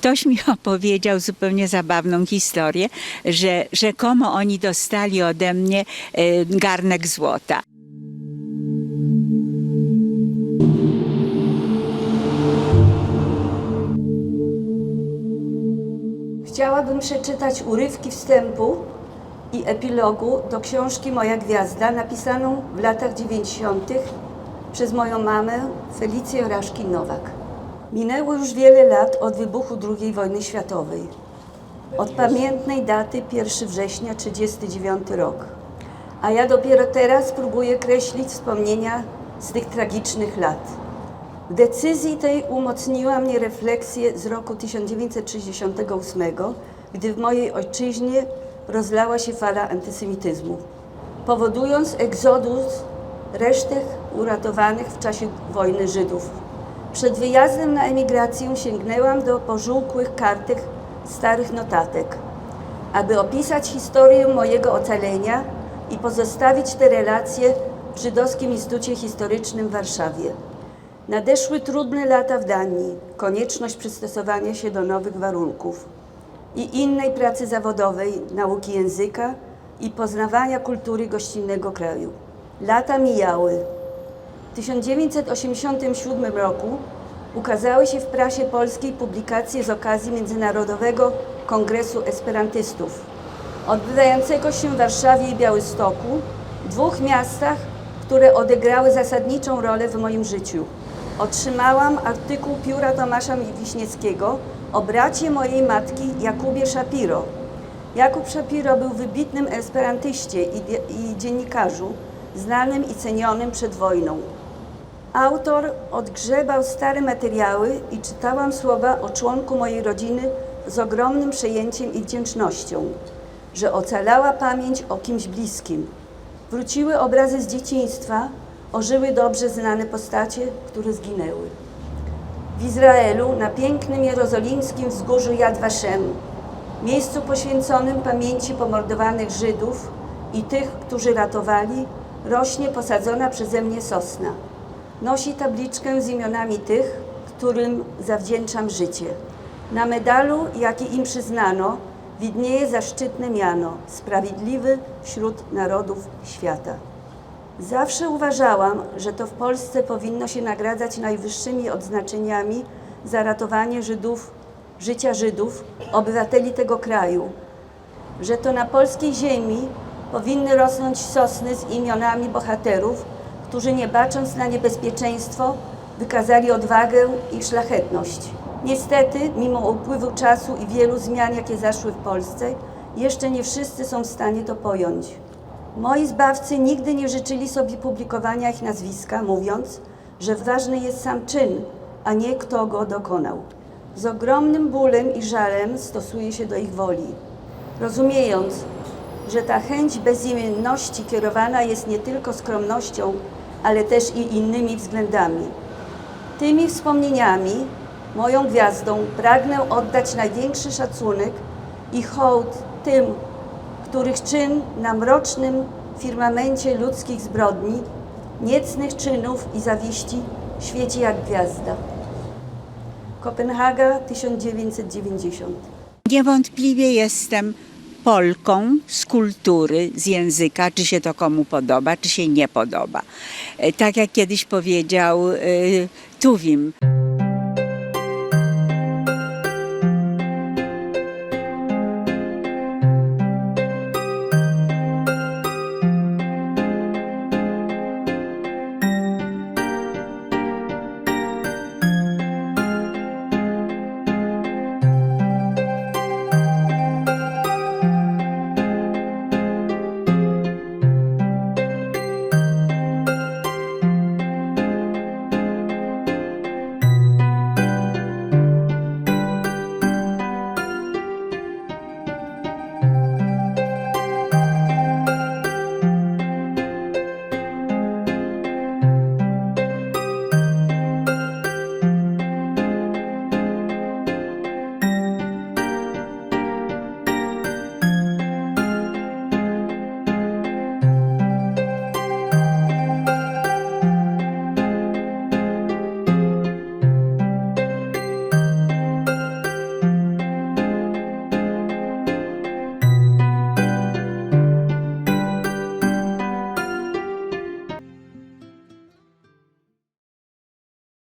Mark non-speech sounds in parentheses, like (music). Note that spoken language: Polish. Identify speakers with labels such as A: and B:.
A: ktoś mi (laughs) opowiedział zupełnie zabawną historię, że rzekomo oni dostali ode mnie e, garnek złota.
B: Chciałabym przeczytać urywki wstępu i epilogu do książki Moja Gwiazda, napisaną w latach 90. przez moją mamę Felicję Raszkin-Nowak. Minęło już wiele lat od wybuchu II wojny światowej. Od pamiętnej daty 1 września 1939 rok. A ja dopiero teraz próbuję kreślić wspomnienia z tych tragicznych lat. W decyzji tej umocniła mnie refleksje z roku 1968, gdy w mojej ojczyźnie rozlała się fala antysemityzmu, powodując egzodus resztek uratowanych w czasie wojny Żydów. Przed wyjazdem na emigrację sięgnęłam do pożółkłych kartek starych notatek, aby opisać historię mojego ocalenia i pozostawić te relacje w Żydowskim Instytucie Historycznym w Warszawie. Nadeszły trudne lata w Danii, konieczność przystosowania się do nowych warunków i innej pracy zawodowej, nauki języka i poznawania kultury gościnnego kraju. Lata mijały. W 1987 roku ukazały się w prasie polskiej publikacje z okazji Międzynarodowego Kongresu Esperantystów, odbywającego się w Warszawie i Białymstoku, dwóch miastach, które odegrały zasadniczą rolę w moim życiu. Otrzymałam artykuł pióra Tomasza Wiśniewskiego o bracie mojej matki Jakubie Szapiro. Jakub Szapiro był wybitnym esperantyście i, i dziennikarzu, znanym i cenionym przed wojną. Autor odgrzebał stare materiały i czytałam słowa o członku mojej rodziny z ogromnym przejęciem i wdzięcznością, że ocalała pamięć o kimś bliskim. Wróciły obrazy z dzieciństwa, ożyły dobrze znane postacie, które zginęły. W Izraelu, na pięknym jerozolimskim wzgórzu Yad Vashem, miejscu poświęconym pamięci pomordowanych Żydów i tych, którzy ratowali, rośnie posadzona przeze mnie sosna. Nosi tabliczkę z imionami tych, którym zawdzięczam życie. Na medalu, jaki im przyznano, widnieje zaszczytne miano Sprawiedliwy wśród narodów świata. Zawsze uważałam, że to w Polsce powinno się nagradzać najwyższymi odznaczeniami za ratowanie Żydów, życia Żydów, obywateli tego kraju, że to na polskiej ziemi powinny rosnąć sosny z imionami bohaterów, którzy nie bacząc na niebezpieczeństwo, wykazali odwagę i szlachetność. Niestety, mimo upływu czasu i wielu zmian, jakie zaszły w Polsce, jeszcze nie wszyscy są w stanie to pojąć. Moi zbawcy nigdy nie życzyli sobie publikowania ich nazwiska, mówiąc, że ważny jest sam czyn, a nie kto go dokonał. Z ogromnym bólem i żalem stosuje się do ich woli, rozumiejąc, że ta chęć bezimienności kierowana jest nie tylko skromnością, ale też i innymi względami. Tymi wspomnieniami, moją gwiazdą, pragnę oddać największy szacunek i hołd tym, których czyn na mrocznym firmamencie ludzkich zbrodni, niecnych czynów i zawiści świeci jak gwiazda. Kopenhaga 1990.
A: Niewątpliwie jestem Polką z kultury, z języka, czy się to komu podoba, czy się nie podoba. E, Tak jak kiedyś powiedział e, Tuwim.